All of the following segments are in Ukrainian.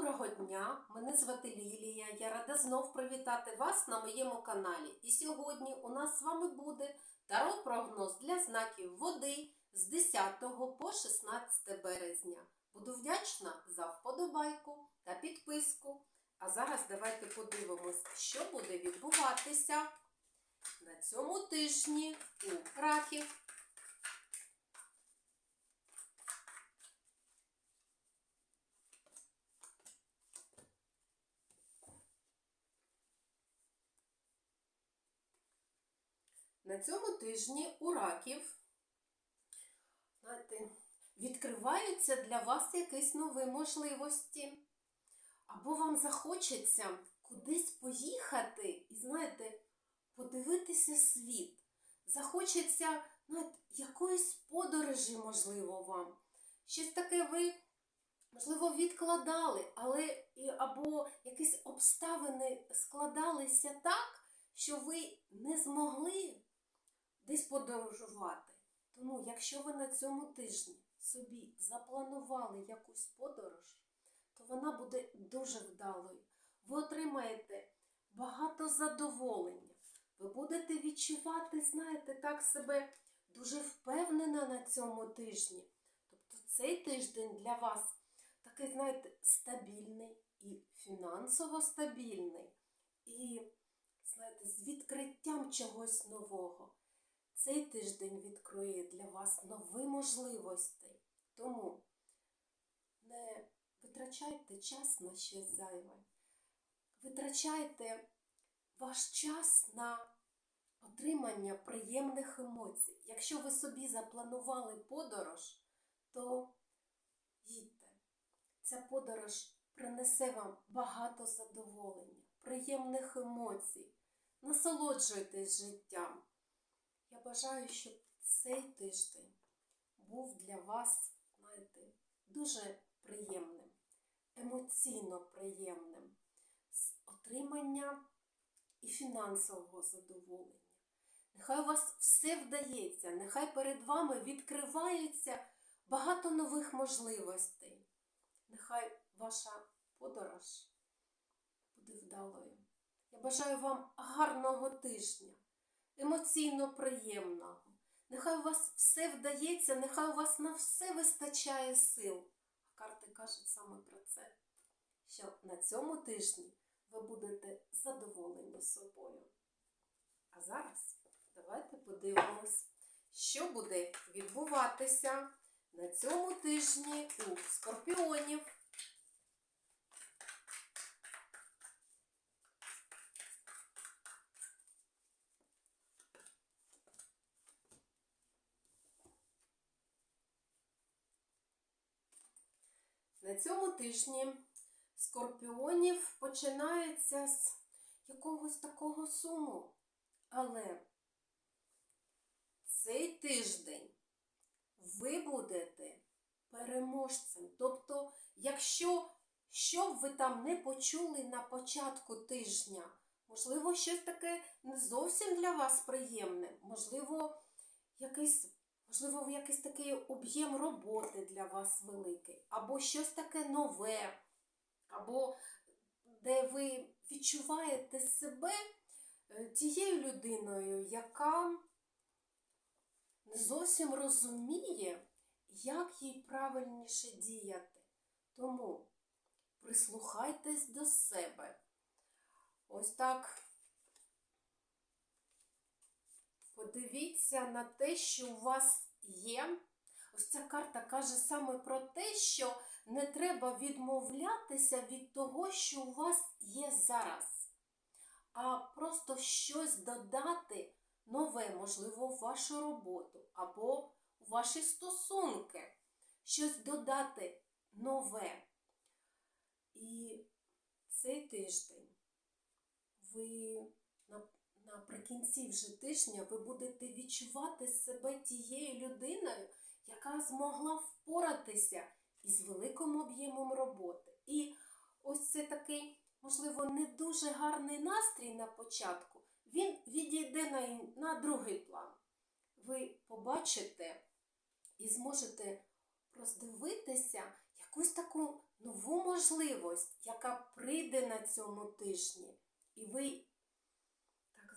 Доброго дня! Мене звати Лілія. Я рада знов привітати вас на моєму каналі. І сьогодні у нас з вами буде таро-прогноз для знаків води з 10 по 16 березня. Буду вдячна за вподобайку та підписку. А зараз давайте подивимось, що буде відбуватися на цьому тижні у раків. На цьому тижні у раків знаєте, відкриваються для вас якісь нові можливості. Або вам захочеться кудись поїхати і, знаєте, подивитися світ. Захочеться знаєте, якоїсь подорожі, можливо, вам. Щось таке ви, можливо, відкладали, але або якісь обставини складалися так, що ви не змогли десь подорожувати. Тому, якщо ви на цьому тижні собі запланували якусь подорож, то вона буде дуже вдалою. Ви отримаєте багато задоволення. Ви будете відчувати, знаєте, так себе дуже впевнена на цьому тижні. Тобто цей тиждень для вас такий, знаєте, стабільний і фінансово стабільний, і, знаєте, з відкриттям чогось нового. Цей тиждень відкриє для вас нові можливості. Тому не витрачайте час на щось зайве. Витрачайте ваш час на отримання приємних емоцій. Якщо ви собі запланували подорож, то їдьте. Ця подорож принесе вам багато задоволення, приємних емоцій. Насолоджуйтесь життям. Я бажаю, щоб цей тиждень був для вас, знаєте, дуже приємним, емоційно приємним, з отримання і фінансового задоволення. Нехай у вас все вдається, нехай перед вами відкривається багато нових можливостей. Нехай ваша подорож буде вдалою. Я бажаю вам гарного тижня емоційно приємного. Нехай у вас все вдається, нехай у вас на все вистачає сил. А карти кажуть саме про це, що на цьому тижні ви будете задоволені собою. А зараз давайте подивимось, що буде відбуватися на цьому тижні у скорпіонів. На цьому тижні скорпіонів починається з якогось такого суму. Але цей тиждень ви будете переможцем. Тобто, якщо що б ви там не почули на початку тижня, можливо, щось таке не зовсім для вас приємне, можливо, якийсь Можливо, якийсь такий об'єм роботи для вас великий, або щось таке нове, або де ви відчуваєте себе е, тією людиною, яка не зовсім розуміє, як їй правильніше діяти. Тому прислухайтесь до себе. Ось так. Подивіться на те, що у вас є. Ось ця карта каже саме про те, що не треба відмовлятися від того, що у вас є зараз, а просто щось додати нове, можливо, в вашу роботу або у ваші стосунки, щось додати нове. І цей тиждень ви наприкінці вже тижня ви будете відчувати себе тією людиною, яка змогла впоратися із великим об'ємом роботи. І ось це такий, можливо, не дуже гарний настрій на початку, він відійде на, на другий план. Ви побачите і зможете роздивитися якусь таку нову можливість, яка прийде на цьому тижні. І ви,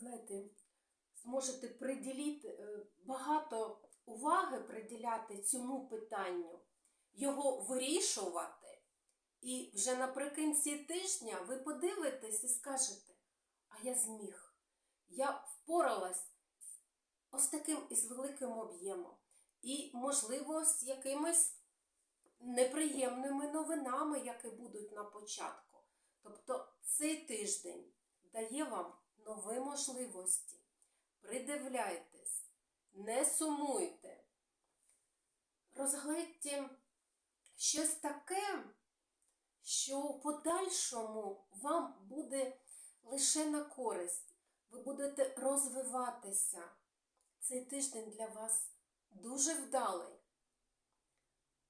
знаєте, зможете приділити е, багато уваги приділяти цьому питанню, його вирішувати. І вже наприкінці тижня ви подивитесь і скажете, а я зміг. Я впоралась ось таким із великим об'ємом. І, можливо, з якимись неприємними новинами, які будуть на початку. Тобто цей тиждень дає вам нові можливості. Придивляйтесь, не сумуйте, розглядьте щось таке, що в подальшому вам буде лише на користь. Ви будете розвиватися. Цей тиждень для вас дуже вдалий.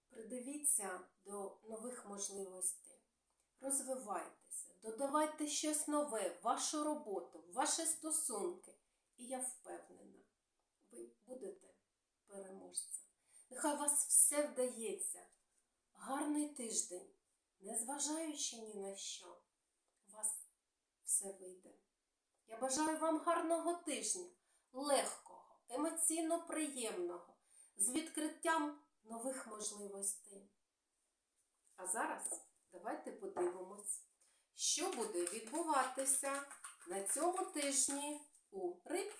Придивіться до нових можливостей. Розвивайтеся, додавайте щось нове в вашу роботу, в ваші стосунки. І я впевнена, ви будете переможцем. Нехай вас все вдається. Гарний тиждень, незважаючи ні на що, у вас все вийде. Я бажаю вам гарного тижня, легкого, емоційно приємного, з відкриттям нових можливостей. А зараз давайте подивимось, що буде відбуватися на цьому тижні у риб.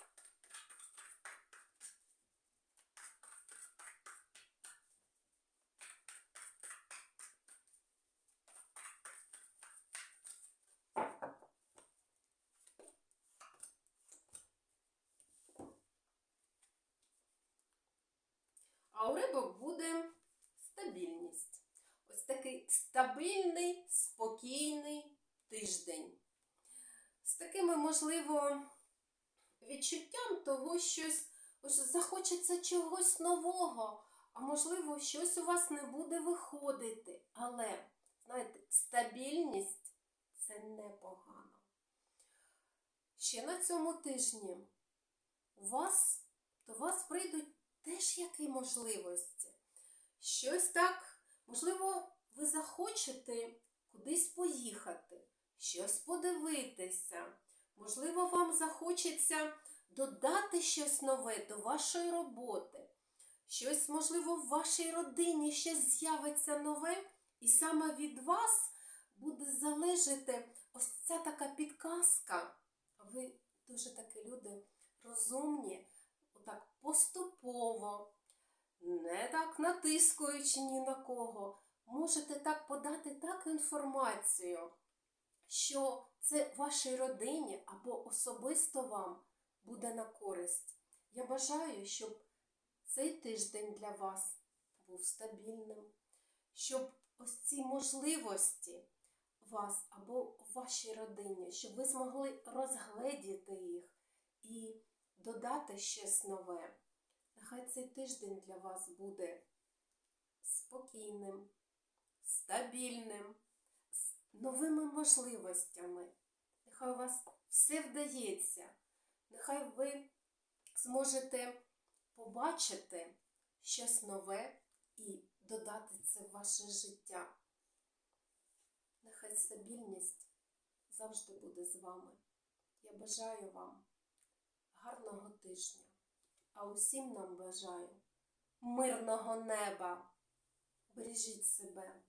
А у рибок буде такий стабільний, спокійний тиждень. З такими, можливо, відчуттям того, щось ось захочеться чогось нового, а можливо, щось у вас не буде виходити. Але, знаєте, стабільність це непогано. Ще на цьому тижні у вас до вас прийдуть теж які можливості. Щось так, можливо, ви захочете кудись поїхати, щось подивитися. Можливо, вам захочеться додати щось нове до вашої роботи. Щось, можливо, в вашій родині ще з'явиться нове, і саме від вас буде залежати ось ця така підказка. Ви дуже такі люди розумні, отак поступово, не так натискуючи ні на кого, можете так подати так інформацію, що це вашій родині або особисто вам буде на користь. Я бажаю, щоб цей тиждень для вас був стабільним, щоб ось ці можливості вас або вашій родині, щоб ви змогли розгледіти їх і додати щось нове. Нехай цей тиждень для вас буде спокійним, стабільним, з новими можливостями. Нехай у вас все вдається. Нехай ви зможете побачити щось нове і додати це в ваше життя. Нехай стабільність завжди буде з вами. Я бажаю вам гарного тижня, а усім нам бажаю мирного неба. Бережіть себе.